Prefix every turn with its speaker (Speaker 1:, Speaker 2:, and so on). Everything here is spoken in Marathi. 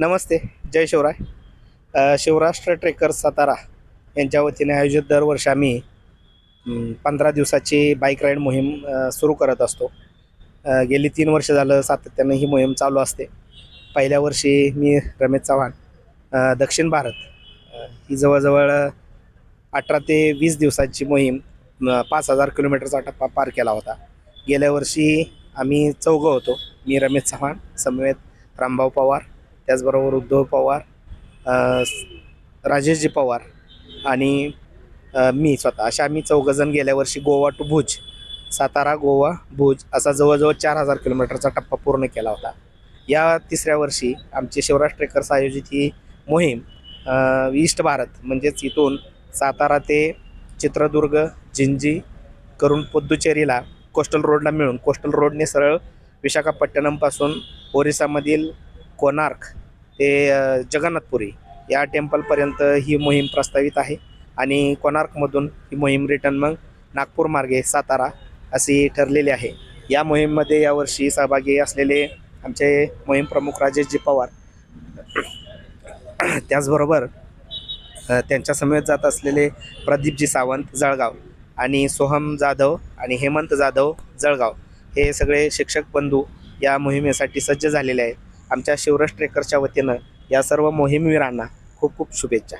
Speaker 1: नमस्ते जय शिवराय. शिवराष्ट्र ट्रेकर्स सातारा यांच्या वतीने आयोजित दरवर्षी आम्ही पंधरा दिवसाची बाईक राईड मोहीम सुरू करत असतो. गेली तीन वर्ष झालं सातत्यानं ही मोहीम चालू असते. पहिल्या वर्षी मी रमेश चव्हाण दक्षिण भारत ही जवळजवळ अठरा ते वीस दिवसाची मोहीम पाच हजार किलोमीटरचा टप्पा पार केला होता. गेल्या वर्षी आम्ही चौघं होतो मी रमेश चव्हाण समवेत रामभाऊ पवार त्याचबरोबर उद्धव पवार राजेशजी पवार आणि मी स्वतः. अशा आम्ही चौघंजण गेल्या वर्षी गोवा टू भुज सातारा गोवा भुज असा जवळजवळ चार हजार किलोमीटरचा टप्पा पूर्ण केला होता. या तिसऱ्या वर्षी आमची शिवराज ट्रेकर्स आयोजित ही मोहीम ईस्ट भारत म्हणजेच इथून सातारा ते चित्रदुर्ग जिंजी करून पुद्दुचेरीला कोस्टल रोडला मिळून कोस्टल रोडने सरळ विशाखापट्टणमपासून ओरिसामधील कोणार्क ते जगन्नाथपुरी या टेम्पलपर्यंत ही मोहीम प्रस्तावित आहे. आणि कोणार्कमधून ही मोहीम रिटर्न मग नागपूर मार्गे सातारा अशी ठरलेली आहे. या मोहीममध्ये यावर्षी सहभागी असलेले आमचे मोहीम प्रमुख राजेशजी पवार त्याचबरोबर त्यांच्या समेत जात असलेले प्रदीपजी सावंत जळगाव आणि सोहम जाधव आणि हेमंत जाधव जळगाव हे सगळे शिक्षक बंधू या मोहिमेसाठी सज्ज झालेले आहेत. आमच्या शिवरस ट्रेकरच्या वतीनं या सर्व मोहिमवीरांना खूप खूप शुभेच्छा.